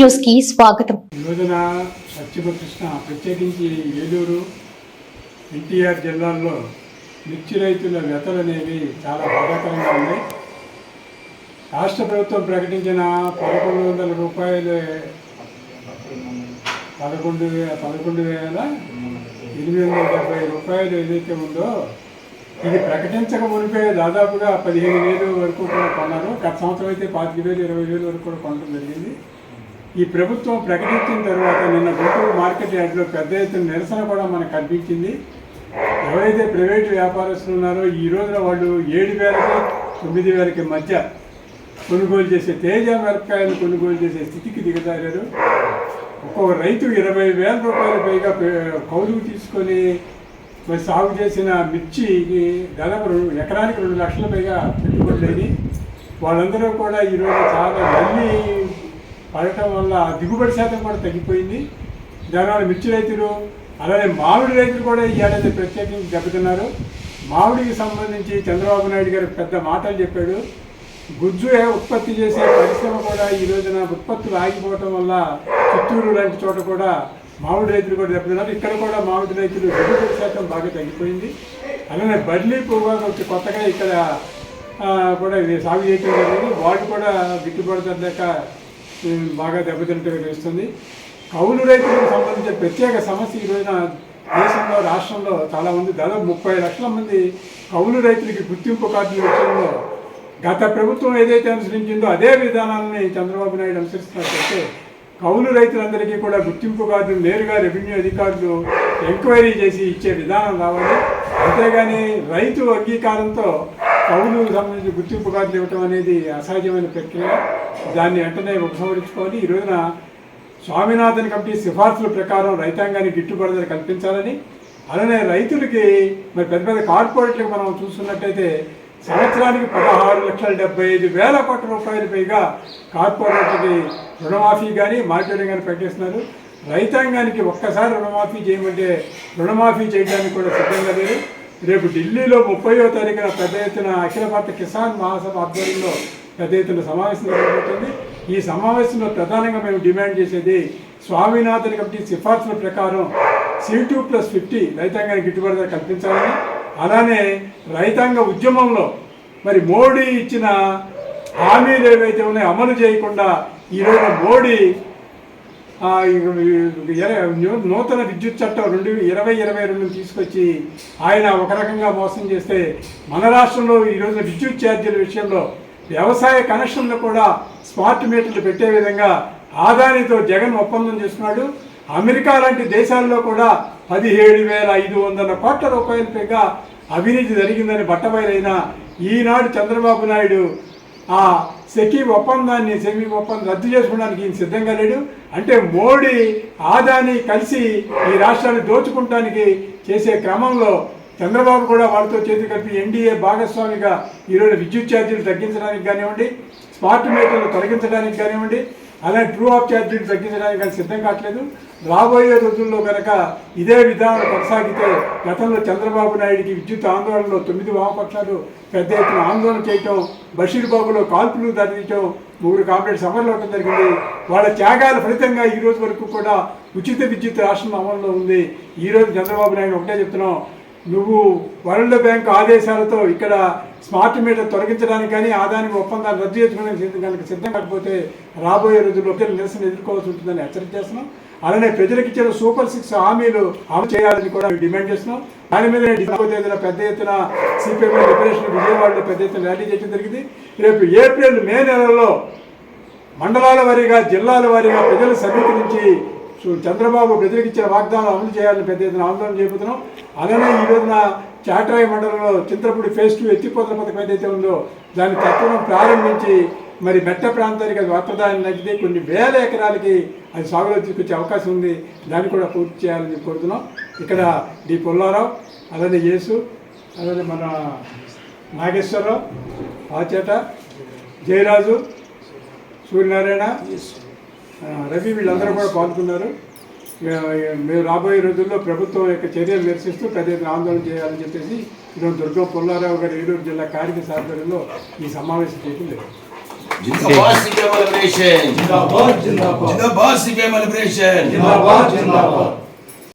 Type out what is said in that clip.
న్యూస్కి స్వాగతం రోజున ప్రత్యేకించి ఏలూరు ఎన్టీఆర్ జిల్లాల్లో మిర్చి రైతుల వ్యతలు అనేవి చాలా బాధాకరంగా ఉన్నాయి. రాష్ట్ర ప్రభుత్వం ప్రకటించిన పదకొండు వందల రూపాయలు పదకొండు పదకొండు వేల ఎనిమిది వందల డెబ్బై రూపాయలు ఏదైతే ఉందో ఇది ప్రకటించక మునిపే దాదాపుగా పదిహేను వేలు వరకు కూడా కొన్నారు. గత సంవత్సరం అయితే పాతిక వేలు ఇరవై వేలు వరకు కూడా కొనడం జరిగింది. ఈ ప్రభుత్వం ప్రకటించిన తర్వాత నిన్న గుంటూరు మార్కెట్ యార్డ్లో పెద్ద ఎత్తున నిరసన కూడా మనకు కనిపించింది. ఎవరైతే ప్రైవేటు వ్యాపారస్తులు ఉన్నారో ఈ రోజున వాళ్ళు ఏడు వేలకి తొమ్మిది వేలకి మధ్య కొనుగోలు చేసే తేజ మిరపకాయలు కొనుగోలు చేసే స్థితికి దిగజారారు. ఒక్కొక్క రైతు ఇరవై వేల రూపాయల పైగా పే- కౌలుకు తీసుకొని మరి సాగు చేసిన మిర్చికి దాదాపు రెండు ఎకరానికి రెండు లక్షల పైగా పెట్టుబడులని వాళ్ళందరూ కూడా ఈరోజు చాలా మళ్ళీ పడటం వల్ల దిగుబడి శాతం కూడా తగ్గిపోయింది. దానివల్ల మిర్చి రైతులు అలానే మామిడి రైతులు కూడా ఈ ఏడాది ప్రత్యేకించి దెబ్బతిన్నారు. మామిడికి సంబంధించి చంద్రబాబు నాయుడు గారు పెద్ద మాటలు చెప్పాడు. గుజ్జు ఉత్పత్తి చేసే పరిశ్రమ కూడా ఈ రోజున ఉత్పత్తులు ఆగిపోవటం వల్ల చిత్తూరు లాంటి చోట కూడా మామిడి రైతులు కూడా దెబ్బతిన్నారు. ఇక్కడ కూడా మామిడి రైతులు దిగుబడి శాతం బాగా తగ్గిపోయింది. అలానే బర్లీ పువ్వు వచ్చి కొత్తగా ఇక్కడ కూడా సాగు చేయటం జరిగింది. వాళ్ళు కూడా గిట్టుబాటు బాగా దెబ్బతింటే తెలుస్తుంది కౌలు రైతులకు సంబంధించిన ప్రత్యేక సమస్య ఈ రోజున దేశంలో రాష్ట్రంలో చాలా మంది దాదాపు ముప్పై లక్షల మంది కౌలు రైతులకి గుర్తింపు కార్డులు విషయంలో గత ప్రభుత్వం ఏదైతే అనుసరించిందో అదే విధానాన్ని చంద్రబాబు నాయుడు అనుసరిస్తున్నట్లయితే కౌలు రైతులందరికీ కూడా గుర్తింపు కార్డులు నేరుగా రెవెన్యూ అధికారులు ఎంక్వైరీ చేసి ఇచ్చే విధానం రావాలి. అంతేగాని రైతు అంగీకారంతో కౌలు సంబంధించి గుర్తింపు కార్డులు ఇవ్వటం అనేది అసహజమైన ప్రక్రియ. దాన్ని వెంటనే ఉపసంహరించుకొని ఈ రోజున స్వామినాథన్ కమిటీ సిఫార్సుల ప్రకారం రైతాంగానికి గిట్టుబాటు ధర కల్పించాలని అలానే రైతులకి మరి పెద్ద పెద్ద కార్పొరేట్లకు మనం చూస్తున్నట్టయితే సంవత్సరానికి పదహారు లక్షల డెబ్బై ఐదు వేల కోట్ల రూపాయలు పైగా కార్పొరేట్లకి రుణమాఫీ కానీ మార్కెటింగ్ కానీ ప్రకటిస్తున్నారు రైతాంగానికి ఒక్కసారి రుణమాఫీ చేయమంటే రుణమాఫీ చేయడానికి కూడా సిద్ధంగా లేదు రేపు ఢిల్లీలో ముప్పయో తారీఖున పెద్ద ఎత్తున అఖిల భారత కిసాన్ మహాసభ ఆధ్వర్యంలో పెద్ద ఎత్తున సమావేశం జరగబోతుంది. ఈ సమావేశంలో ప్రధానంగా మేము డిమాండ్ చేసేది స్వామినాథన్ కమిటీ సిఫార్సుల ప్రకారం సి టూ ప్లస్ ఫిఫ్టీ రైతాంగానికి గిట్టుబాటు కల్పించాలని అలానే రైతాంగ ఉద్యమంలో మరి మోడీ ఇచ్చిన హామీలు ఏవైతే ఉన్నాయో అమలు చేయకుండా ఈరోజు మోడీ ఈ నూతన విద్యుత్ చట్టం రెండు ఇరవై ఇరవై రెండు తీసుకొచ్చి ఆయన ఒక రకంగా మోసం చేస్తే మన రాష్ట్రంలో ఈరోజు విద్యుత్ ఛార్జీల విషయంలో వ్యవసాయ కనెక్షన్లు కూడా స్మార్ట్ మీటర్లు పెట్టే విధంగా ఆదానితో జగన్ ఒప్పందం చేసుకున్నాడు. అమెరికా లాంటి దేశాల్లో కూడా పదిహేడు వేల ఐదు వందల కోట్ల రూపాయల పైగా అవినీతి జరిగిందని బట్టబయలైన ఈనాడు చంద్రబాబు నాయుడు ఆ సెకీ ఒప్పందాన్ని సెమీ ఒప్పందం రద్దు చేసుకోవడానికి ఈయన సిద్ధంగా లేడు. అంటే మోడీ ఆదాని కలిసి ఈ రాష్ట్రాన్ని దోచుకుంటానికి చేసే క్రమంలో చంద్రబాబు కూడా వాళ్ళతో చేతి కలిపి ఎన్డీఏ భాగస్వామిగా ఈరోజు విద్యుత్ ఛార్జీలు తగ్గించడానికి కానివ్వండి స్మార్ట్ మీటర్లు తొలగించడానికి కానివ్వండి అలాగే ట్రూ ఆఫ్ ఛార్జీలు తగ్గించడానికి కానీ సిద్ధం కావట్లేదు. రాబోయే రోజుల్లో కనుక ఇదే విధానం కొనసాగితే గతంలో చంద్రబాబు నాయుడికి విద్యుత్ ఆందోళనలో తొమ్మిది వామపక్షాలు పెద్ద ఎత్తున ఆందోళన చేయటం బషీర్ బాబులో కాల్పులు దాటించడం ముగ్గురు కాంప్లైంట్ సమర్లు అవడం జరిగింది. వాళ్ళ త్యాగాల ఫలితంగా ఈ రోజు వరకు కూడా ఉచిత విద్యుత్ రాష్ట్రం అమల్లో ఉంది. ఈ రోజు చంద్రబాబు నాయుడు ఒకటే చెప్తున్నాం నువ్వు వరల్డ్ బ్యాంక్ ఆదేశాలతో ఇక్కడ స్మార్ట్ మీటర్ తొలగించడానికి కానీ ఆదానికి ఒప్పందాలు రద్దు చేసుకోవడానికి సిద్ధం కనుక సిద్ధం కాకపోతే రాబోయే రోజుల్లో ప్రజలు నిరసన ఎదుర్కోవాల్సి ఉంటుందని హెచ్చరిక చేస్తున్నాం. అలానే ప్రజలకు ఇచ్చిన సూపర్ సిక్స్ హామీలు అమలు చేయాలని కూడా డిమాండ్ చేస్తున్నాం. దాని మీద డిసెంబర్ తేదీన పెద్ద ఎత్తున సిపిఎం లిబరేషన్ విజయవాడలో పెద్ద ఎత్తున ర్యాలీ చేయడం జరిగింది. రేపు ఏప్రిల్ మే నెలలో మండలాల వారీగా జిల్లాల వారీగా ప్రజలు సమీకరించి చంద్రబాబు ప్రజలకు వాగ్దానం అమలు చేయాలని పెద్ద ఎత్తున ఆందోళన చేపుతున్నాం అలానే ఈ రోజున చాట్రాయి మండలంలో చింతపూడి ఫేస్ టూ ఎత్తిపోతల పథకం ఏదైతే ఉందో దాని తత్వం ప్రారంభించి మరి మెట్ట ప్రాంతానికి అది వార్తదాన్ని నచ్చితే కొన్ని వేల ఎకరాలకి అది సాగులో తీసుకొచ్చే అవకాశం ఉంది. దాన్ని కూడా పూర్తి చేయాలని కోరుతున్నాం. ఇక్కడ డి పుల్లారావు అలానే యేసు అలానే మన నాగేశ్వరరావు ఆచేట జయరాజు సూర్యనారాయణ రవి వీళ్ళందరూ కూడా పాల్గొన్నారు. మేము రాబోయే రోజుల్లో ప్రభుత్వం యొక్క చర్యలు నిరసిస్తూ పెద్ద ఎత్తున ఆందోళన చేయాలని చెప్పేసి ఈరోజు దుర్గం పుల్లారావు గారు ఏలూరు జిల్లా కార్యదర్శి ఆధ్వర్యంలో ఈ సమావేశం చేయడం లేదు